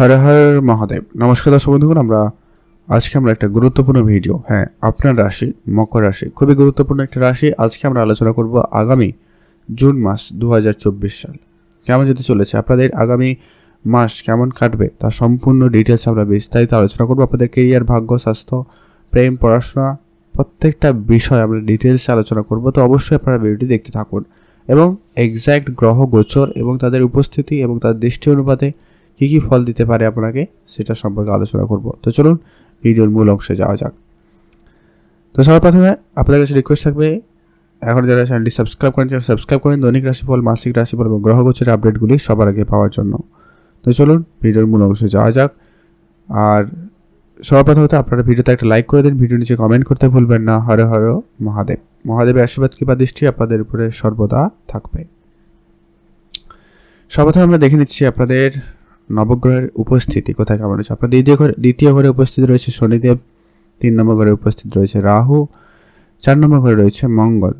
হর হর মহাদেব। নমস্কার দর্শক বন্ধুগণ, আমরা আজকে আমরা একটা গুরুত্বপূর্ণ ভিডিও হ্যাঁ আপনার রাশি, মকর রাশি, খুবই গুরুত্বপূর্ণ একটা রাশি, আজকে আমরা আলোচনা করব আগামী জুন মাস দু হাজার চব্বিশ সাল। কেমন যেতে চলেছে? আপনাদের আগামী মাস কেমন কাটবে? তার সম্পূর্ণ ডিটেলস আমরা বিস্তারিত আলোচনা করব। আপনাদের কেরিয়ার ভাগ্য, স্বাস্থ্য, প্রেম, পড়াশোনা, প্রত্যেকটা বিষয় আমরা ডিটেলসে আলোচনা করব। তো অবশ্যই আপনারা ভিডিওটি দেখতে থাকুন এবং এক্স্যাক্ট গ্রহ, গোচর এবং তাদের উপস্থিতি এবং তার দৃষ্টি অনুপাতে কী কী ফল দিতে পারে আপনাকে সেটা সম্পর্কে আলোচনা করব। তো চলুন, ভিডিওর মূল অংশে যাওয়া যাক। তো সবার প্রথমে আপনাদের কাছে রিকোয়েস্ট থাকবে, এখন যারা চ্যানেলটি সাবস্ক্রাইব করেন সাবস্ক্রাইব করেন দৈনিক রাশিফল, মাসিক রাশিফল এবং গ্রহ গোচরের আপডেটগুলি সবার আগে পাওয়ার জন্য। তো চলুন, ভিডিওর মূল অংশে যাওয়া যাক। আর সবার প্রথমত আপনারা ভিডিওতে একটা লাইক করে দিন ভিডিও নিচে কমেন্ট করতে ভুলবেন না। হরে হর মহাদেব। মহাদেবের আশীর্বাদ কিংবা দৃষ্টি আপনাদের উপরে সর্বদা থাকবে। সর্বপ্রথম আমরা দেখে নিচ্ছি আপনাদের নবগ্রহের উপস্থিতি কোথায় কেমন রয়েছে আপনার দ্বিতীয় ঘরে দ্বিতীয় ঘরে উপস্থিত রয়েছে শনিদেব, তিন নম্বর ঘরে উপস্থিত রয়েছে রাহু, চার নম্বর ঘরে রয়েছে মঙ্গল,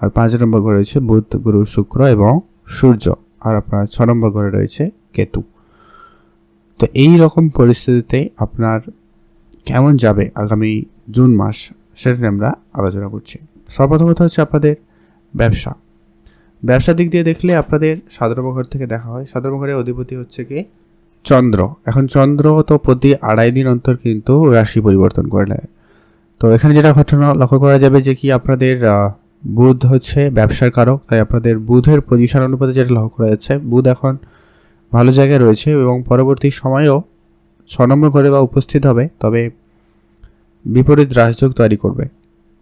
আর পাঁচ নম্বর ঘরে রয়েছে বুধ, গুরু, শুক্র এবং সূর্য, আর আপনার ছ নম্বর ঘরে রয়েছে কেতু। তো এই রকম পরিস্থিতিতে আপনার কেমন যাবে আগামী জুন মাস সেটা নিয়ে আমরা আলোচনা করছি। সর্বপ্রথমত হচ্ছে আপনাদের ব্যবসা। ব্যবসার দিক দিয়ে দেখলে আপনাদের সাধারণঘর থেকে দেখা হয়। সাধারণঘরের অধিপতি হচ্ছে কি? চন্দ্র। এখন চন্দ্র তো প্রতি আড়াই দিন অন্তর কিন্তু রাশি পরিবর্তন করে নেয় তো এখানে যেটা ঘটনা লক্ষ্য করা যাবে যে কি আপনাদের বুধ হচ্ছে ব্যবসার কারক, তাই আপনাদের বুধের পজিশন অনুপাতে যেটা লক্ষ্য করা যাচ্ছে, বুধ এখন ভালো জায়গায় রয়েছে এবং পরবর্তী সময়েও ছ নম্বর ঘরে বা উপস্থিত হবে, তবে বিপরীত রাজযোগ তৈরি করবে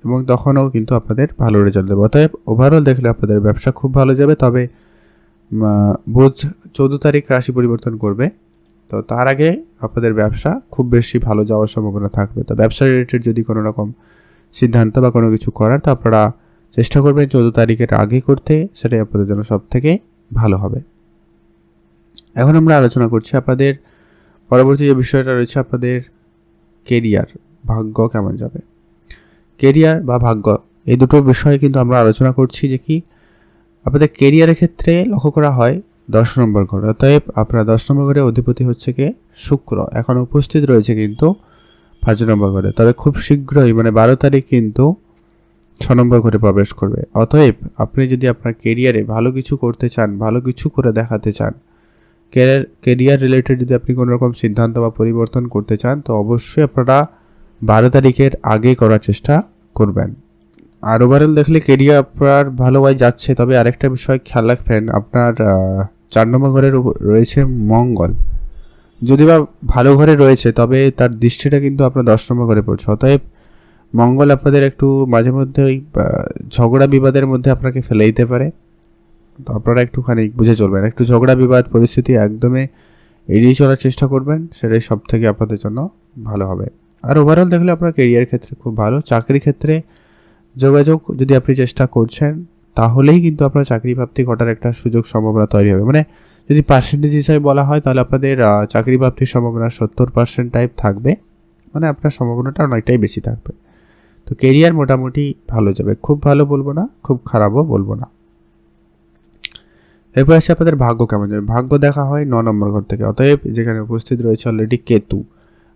এবং তখনও কিন্তু আপনাদের ভালো রেজাল্ট দেবে। অতএব ওভারঅল দেখলে আপনাদের ব্যবসা খুব ভালো যাবে, তবে বুধ চৌদ্দ তারিখ রাশি পরিবর্তন করবে। তো তার আগে আপনাদের ব্যবসা খুব বেশি ভালো যাওয়ার সম্ভাবনা থাকবে। তো ব্যবসা রিলেটেড যদি কোনো রকম সিদ্ধান্ত বা কোনো কিছু করার, তো আপনারা চেষ্টা করবেন চৌদ্দ তারিখের আগে করতে, সেটাই আপনাদের জন্য সব থেকে ভালো হবে। এখন আমরা আলোচনা করছি আপনাদের পরবর্তী যে বিষয়টা রয়েছে, আপনাদের কেরিয়ার ভাগ্য কেমন যাবে? কেরিয়ার বা ভাগ্য, এই দুটো বিষয়ে কিন্তু আমরা আলোচনা করছি যে কি, আপনাদের কেরিয়ারের ক্ষেত্রে লক্ষ্য করা হয় দশ নম্বর ঘরে অতএব আপনার দশ নম্বর ঘরে অধিপতি হচ্ছে কি? শুক্র। এখন উপস্থিত রয়েছে কিন্তু পাঁচ নম্বর ঘরে তবে খুব শীঘ্রই মানে বারো তারিখ কিন্তু ছ নম্বর ঘরে প্রবেশ করবে। অতএব, আপনি যদি আপনার কেরিয়ারে ভালো কিছু করতে চান, ভালো কিছু করে দেখাতে চান ক্যারিয়ার কেরিয়ার রিলেটেড যদি আপনি কোনো রকম সিদ্ধান্ত বা পরিবর্তন করতে চান, তো অবশ্যই আপনারা বারো তারিখের আগে করার চেষ্টা করবেন। আর ওভারঅল দেখলে কেরিয়ার আপনার ভালোভাবে যাচ্ছে, তবে আরেকটা বিষয় খেয়াল রাখবেন, আপনার চার নম্বর ঘরে রয়েছে মঙ্গল। যদি বা ভালো ঘরে রয়েছে, তবে তার দৃষ্টিটা কিন্তু আপনার দশ নম্বর ঘরে পড়ছে। অতএব মঙ্গল আপনাদের একটু মাঝে মধ্যে ওই ঝগড়া বিবাদের মধ্যে আপনাকে ফেলে দিতে পারে। তো আপনারা একটুখানি বুঝে চলবেন, একটু ঝগড়া বিবাদ পরিস্থিতি একদমই এড়িয়ে চলার চেষ্টা করবেন, সেটাই সব থেকে আপনাদের জন্য ভালো হবে। আর ওভারঅল দেখলে আপনার কেরিয়ার ক্ষেত্রে খুব ভালো, চাকরির ক্ষেত্রে যোগাযোগ যদি আপনি চেষ্টা করছেন, তাহলেই কিন্তু আপনার চাকরি প্রাপ্তি ঘটার একটা সুযোগ সম্ভাবনা তৈরি হবে। মানে যদি পার্সেন্টেজ হিসাবে বলা হয়, তাহলে আপনাদের চাকরি প্রাপ্তির সম্ভাবনা সত্তর পার্সেন্ট টাইপ থাকবে। মানে আপনার সম্ভাবনাটা অনেকটাই বেশি থাকবে। তো কেরিয়ার মোটামুটি ভালো যাবে। খুব ভালো বলব না, খুব খারাপও বলব না। এরপর আসছে আপনাদের ভাগ্য কেমন যাবে? ভাগ্য দেখা হয় ন নম্বর ঘর থেকে। অতএব যেখানে উপস্থিত রয়েছে অলরেডি কেতু।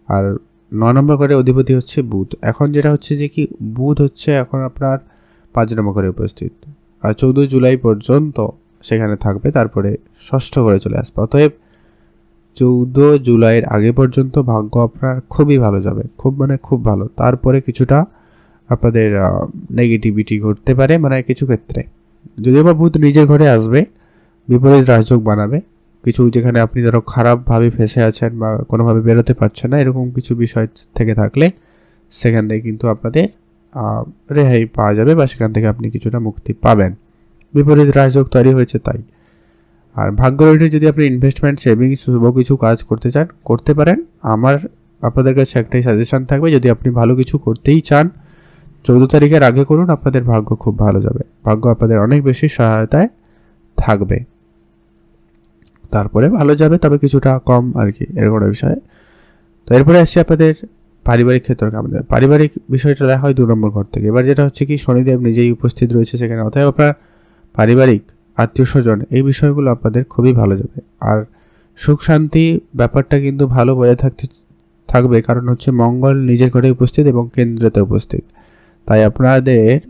আর ন নম্বর ঘরে অধিপতি হচ্ছে বুধ। এখন যেটা হচ্ছে যে কি, বুধ হচ্ছে এখন আপনার পাঁচ নম্বর ঘরে উপস্থিত। আর চৌদ্দ জুলাই পর্যন্ত সেখানে থাকবে, তারপরে ষষ্ঠ ঘরে চলে আসবে। অতএব চৌদ্দ জুলাইয়ের আগে পর্যন্ত ভাগ্য আপনার খুবই ভালো যাবে, খুব মানে খুব ভালো। তারপরে কিছুটা আপনাদের নেগেটিভিটি ঘটতে পারে মানে কিছু ক্ষেত্রে। যদিও বা বুধ নিজের ঘরে আসবে, বিপরীত রাজযোগ বানাবে কিছু যেখানে আপনি ধরো খারাপভাবে ফেসে আছেন বা কোনোভাবে বেরোতে পারছেন না, এরকম কিছু বিষয় থেকে থাকলে সেখান থেকে কিন্তু আপনাদের রেহাই পাওয়া যাবে বা সেখান থেকে আপনি কিছুটা মুক্তি পাবেন। বিপরীত রাজযোগ তৈরি হয়েছে তাই। আর ভাগ্য রেটে যদি আপনি ইনভেস্টমেন্ট সেভিংস শুভ কিছু কাজ করতে চান, করতে পারেন। আমার আপনাদের কাছে একটাই সাজেশন থাকবে, যদি আপনি ভালো কিছু করতেই চান, চৌদ্দ তারিখের আগে করুন, আপনাদের ভাগ্য খুব ভালো যাবে। ভাগ্য আপনাদের অনেক বেশি সহায়তায় থাকবে। তারপরে ভালো যাবে, তবে কিছুটা কম আর কি এরকম বিষয়ে। তো এরপরে আসছি আপনাদের পারিবারিক ক্ষেত্রকে আমাদের পারিবারিক বিষয়টা দেখা হয় দু নম্বর ঘর থেকে। এবার যেটা হচ্ছে কি, শনিদেব নিজেই উপস্থিত রয়েছে সেখানে। অতএব আপনার পারিবারিক, আত্মীয় স্বজন, এই বিষয়গুলো আপনাদের খুবই ভালো যাবে। আর সুখ শান্তি ব্যাপারটা কিন্তু ভালো বজায় থাকতে, থাকবে কারণ হচ্ছে মঙ্গল নিজের ঘরে উপস্থিত এবং কেন্দ্রতে উপস্থিত। তাই আপনাদের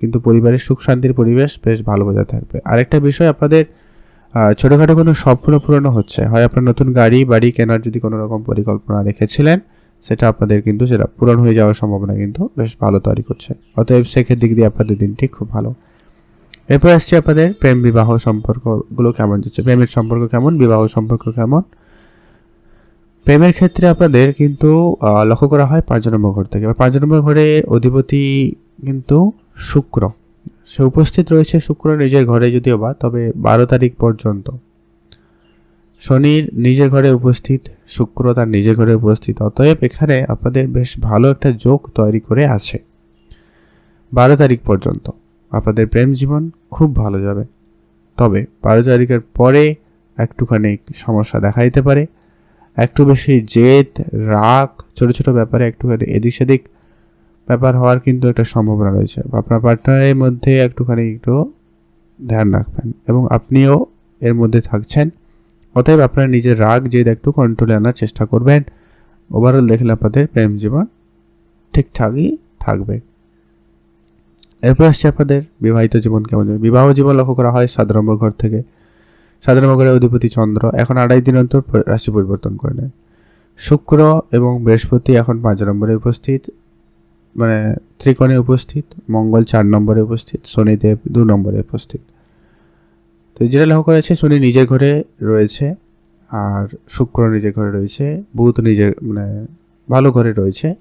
কিন্তু পরিবারের সুখ শান্তির পরিবেশ বেশ ভালো বজায় থাকবে। আরেকটা বিষয় আপনাদের ছোটোখাটো কোনো স্বপ্ন পূরণ হচ্ছে। হয় আপনার নতুন গাড়ি, বাড়ি কেনার যদি কোনো রকম পরিকল্পনা রেখেছিলেন, সেটা আপনাদের কিন্তু সেটা পূরণ হয়ে যাওয়ার সম্ভাবনা কিন্তু বেশ ভালো তৈরি করছে। অতএব শেখের দিক দিয়ে আপনাদের দিনটি খুব ভালো। এরপর আসছে আপনাদের প্রেম বিবাহ সম্পর্কগুলো কেমন যাচ্ছে? প্রেমের সম্পর্ক কেমন? বিবাহ সম্পর্ক কেমন? প্রেমের ক্ষেত্রে আপনাদের কিন্তু লক্ষ্য করা হয় পাঁচ নম্বর ঘর থেকে। পাঁচ নম্বর ঘরে অধিপতি কিন্তু শুক্র। সে উপস্থিত রয়েছে শুক্র নিজের ঘরে যদিও বা, তবে বারো তারিখ পর্যন্ত। শনির নিজের ঘরে উপস্থিত, শুক্র তার নিজের ঘরে উপস্থিত। অতএব এখানে আপনাদের বেশ ভালো একটা যোগ তৈরি করে আছে। বারো তারিখ পর্যন্ত। আপনাদের প্রেম জীবন খুব ভালো যাবে। তবে বারো তারিখের পরে একটুখানি সমস্যা দেখা দিতে পারে। একটু বেশি জেদ, রাগ, ছোট ছোট ব্যাপারে একটুখানি এদিক সেদিক ব্যাপার হওয়ার কিন্তু একটা সম্ভাবনা রয়েছে। আপনার পার্টনারের মধ্যে একটুখানি একটু ধ্যান রাখবেন এবং আপনিও এর মধ্যে থাকছেন। অতএব আপনার নিজের রাগ জেদ একটু কন্ট্রোলে আনার চেষ্টা করবেন। ওভারঅল দেখলে আপনাদের প্রেম জীবন ঠিকঠাকই থাকবে। এরপর আসছে আপনাদের বিবাহিত জীবন কেমন যাবে বিবাহ জীবন লক্ষ্য করা হয় নম্বর ঘর থেকে। সাত অধিপতি চন্দ্র। এখন আড়াই দিন অন্তর রাশি পরিবর্তন করে নেয় শুক্র এবং বৃহস্পতি এখন পাঁচ নম্বরে উপস্থিত। মানে ত্রিকোণে উপস্থিত, মঙ্গল চার নম্বরে উপস্থিত, শনিদেব দু নম্বরে উপস্থিত। তো যেটা লক্ষ্য করেছে, শনি নিজের ঘরে রয়েছে আর শুক্র নিজের ঘরে রয়েছে, বুধ নিজের মানে ভালো ঘরে রয়েছে।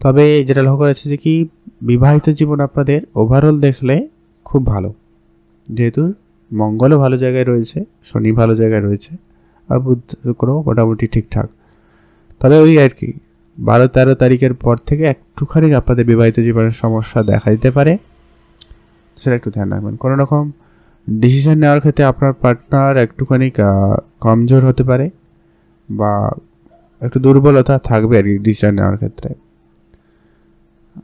তবে যেটা লক্ষ্য করেছে যে কি, বিবাহিত জীবন আপনাদের ওভারঅল দেখলে খুব ভালো। যেহেতু মঙ্গলও ভালো জায়গায় রয়েছে, শনি ভালো জায়গায় রয়েছে, আর বুধ শুক্র মোটামুটি ঠিকঠাক। তবে ওই আর কি বারো তেরো তারিখের পর থেকে একটুখানি আপনাদের বিবাহিত জীবনের সমস্যা দেখা দিতে পারে। সেটা একটু ধ্যান রাখবেন। কোনো রকম ডিসিশন নেওয়ার ক্ষেত্রে আপনার পার্টনার একটুখানি কমজোর হতে পারে বা একটু দুর্বলতা থাকবে আর কি ডিসিশন নেওয়ার ক্ষেত্রে।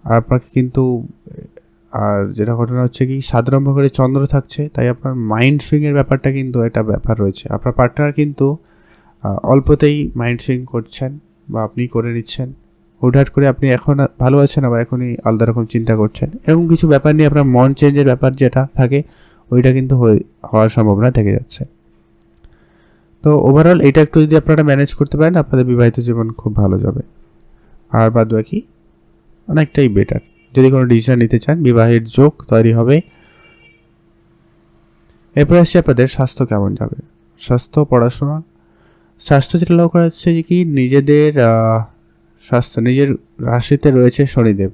আপনাকে কিন্তু, আর যেটা ঘটনা হচ্ছে কি নম্বর করে চন্দ্র থাকছে, তাই আপনার মাইন্ড সুইংয়ের ব্যাপারটা কিন্তু একটা ব্যাপার রয়েছে। আপনার পার্টনার কিন্তু অল্পতেই মাইন্ড সুইং করছেন। বা আপনি করে নিচ্ছেন। হুটহাট করে আপনি এখন ভালো আছেন, আবার এখনই আলাদা রকম চিন্তা করছেন। এরকম কিছু ব্যাপার নিয়ে আপনার মন চেঞ্জের ব্যাপার যেটা থাকে, ওইটা কিন্তু হওয়ার সম্ভাবনা থেকে যাচ্ছে। তো ওভারঅল এটা একটু যদি আপনারা ম্যানেজ করতে পারেন, আপনাদের বিবাহিত জীবন খুব ভালো যাবে। আর বাদ বাকি, অনেকটাই বেটার যদি কোনো ডিসিশন নিতে চান, বিবাহের যোগ তৈরি হবে। এরপরে আসছে আপনাদের স্বাস্থ্য কেমন যাবে? স্বাস্থ্য, পড়াশোনা স্বাস্থ্য যেটা লক্ষ্য করা যাচ্ছে যে কি নিজেদের স্বাস্থ্য, নিজের রাশিতে রয়েছে শনিদেব।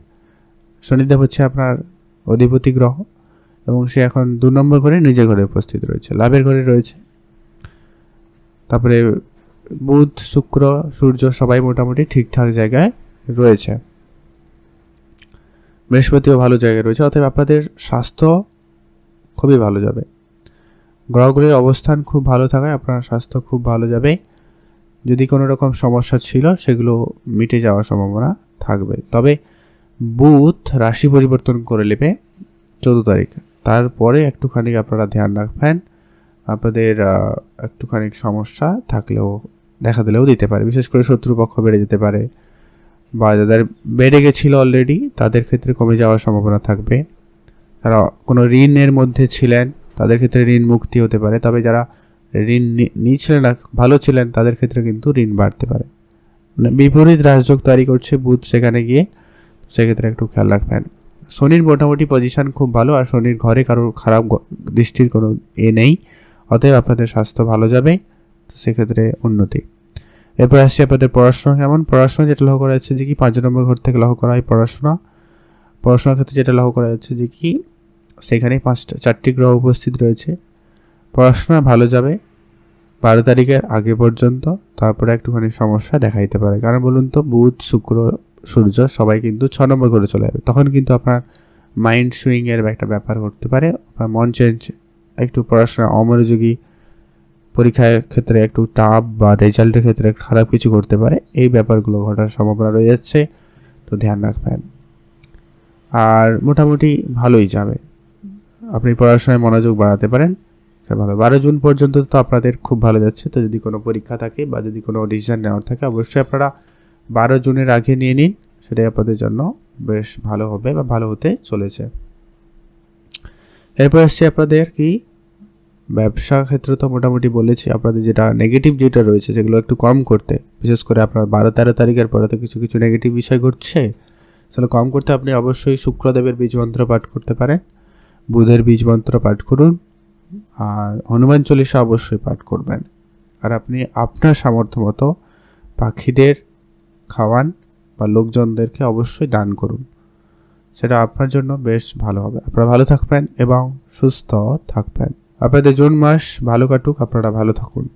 শনিদেব হচ্ছে আপনার অধিপতি গ্রহ এবং সে এখন দু নম্বর ঘরে নিজের ঘরে উপস্থিত রয়েছে, লাভের ঘরে রয়েছে। তারপরে বুধ, শুক্র, সূর্য সবাই মোটামুটি ঠিকঠাক জায়গায় রয়েছে। বৃহস্পতিও ভালো জায়গায় রয়েছে, অতএব আপনাদের স্বাস্থ্য খুবই ভালো যাবে। গ্রহগুলির অবস্থান খুব ভালো থাকায় আপনার স্বাস্থ্য খুব ভালো যাবে। যদি কোনো রকম সমস্যা ছিল, সেগুলো মিটে যাওয়ার সম্ভাবনা থাকবে। তবে বুধ রাশি পরিবর্তন করে নেবে চৌদ্দ তারিখ। তারপরে একটুখানি আপনারা ধ্যান রাখবেন, আপনাদের একটুখানি সমস্যা থাকলেও দেখা দিলেও দিতে পারে। বিশেষ করে শত্রুপক্ষ বেড়ে যেতে পারে বা যাদের বেড়ে গেছিল অলরেডি তাদের ক্ষেত্রে কমে যাওয়ার সম্ভাবনা থাকবে। যারা কোনো ঋণের মধ্যে ছিলেন, তাদের ক্ষেত্রে ঋণ মুক্তি হতে পারে। তবে যারা ঋণ নিয়েছিলেন ভালো ছিলেন, তাদের ক্ষেত্রে কিন্তু ঋণ বাড়তে পারে। মানে বিপরীত রাজযোগ তৈরি করছে বুধ, সেখানে গিয়ে সেক্ষেত্রে একটু খেয়াল রাখবেন। শনির মোটামুটি পজিশন খুব ভালো আর শনির ঘরে কারোর খারাপ দৃষ্টির কোনো এ নেই। অতএব আপনাদের স্বাস্থ্য ভালো যাবে, তো সেক্ষেত্রে উন্নতি। এরপর আসছে আপনাদের পড়াশোনা কেমন? পড়াশোনা যেটা লক্ষ্য করা যাচ্ছে যে কি পাঁচ নম্বর ঘর থেকে লক্ষ্য করা হয় পড়াশোনা। পড়াশোনার ক্ষেত্রে যেটা লক্ষ্য করা যাচ্ছে যে কি সেখানে পাঁচটা, চারটি গ্রহ উপস্থিত রয়েছে। পড়াশোনা ভালো যাবে বারো তারিখের আগে পর্যন্ত, তারপরে একটুখানি সমস্যা দেখা দিতে পারে। কারণ বলুন তো, বুধ, শুক্র, সূর্য সবাই কিন্তু ছ নম্বর করে চলে যাবে। তখন কিন্তু আপনার মাইন্ড সুইংয়ের একটা ব্যাপার ঘটতে পারে, আপনার মন চেঞ্জ একটু পড়াশোনা অমনোযোগী, পরীক্ষার ক্ষেত্রে একটু টাফ বা রেজাল্টের ক্ষেত্রে খারাপ কিছু করতে পারে, এই ব্যাপারগুলো ঘটার সম্ভাবনা রয়ে যাচ্ছে। তো ধ্যান রাখবেন। আর মোটামুটি ভালোই যাবে। আপনি পড়াশোনায় মনোযোগ বাড়াতে পারেন। সেটা ভালো। বারো জুন পর্যন্ত তো আপনাদের খুব ভালো যাচ্ছে। তো যদি কোনো পরীক্ষা থাকে বা যদি কোনো ডিসিশন নেওয়ার থাকে, অবশ্যই আপনারা বারো জুনের আগে নিয়ে নিন। সেটাই আপনাদের জন্য বেশ ভালো হবে বা ভালো হতে চলেছে। এরপর আসছে আপনাদের কি? ব্যবসা ক্ষেত্রে তো মোটামুটি বলেছি। আপনাদের যেটা নেগেটিভ যেটা রয়েছে, সেগুলো একটু কম করতে। বিশেষ করে আপনার বারো তেরো তারিখের পরে তো কিছু কিছু নেগেটিভ বিষয় ঘটছে। তাহলে কম করতে আপনি অবশ্যই শুক্রদেবের বীজ মন্ত্র পাঠ করতে পারেন। বুধের বীজ মন্ত্র পাঠ করুন। আর হনুমান চল্লিশা অবশ্যই পাঠ করবেন। আর আপনি আপনার সামর্থ্য মতো পাখিদের খাওয়ান বা লোকজনদেরকে অবশ্যই দান করুন। সেটা আপনার জন্য বেশ ভালো হবে। আপনারা ভালো থাকবেন এবং সুস্থ থাকবেন। আপনাদের জুন মাস ভালো কাটুক, আপনারা ভালো থাকুন।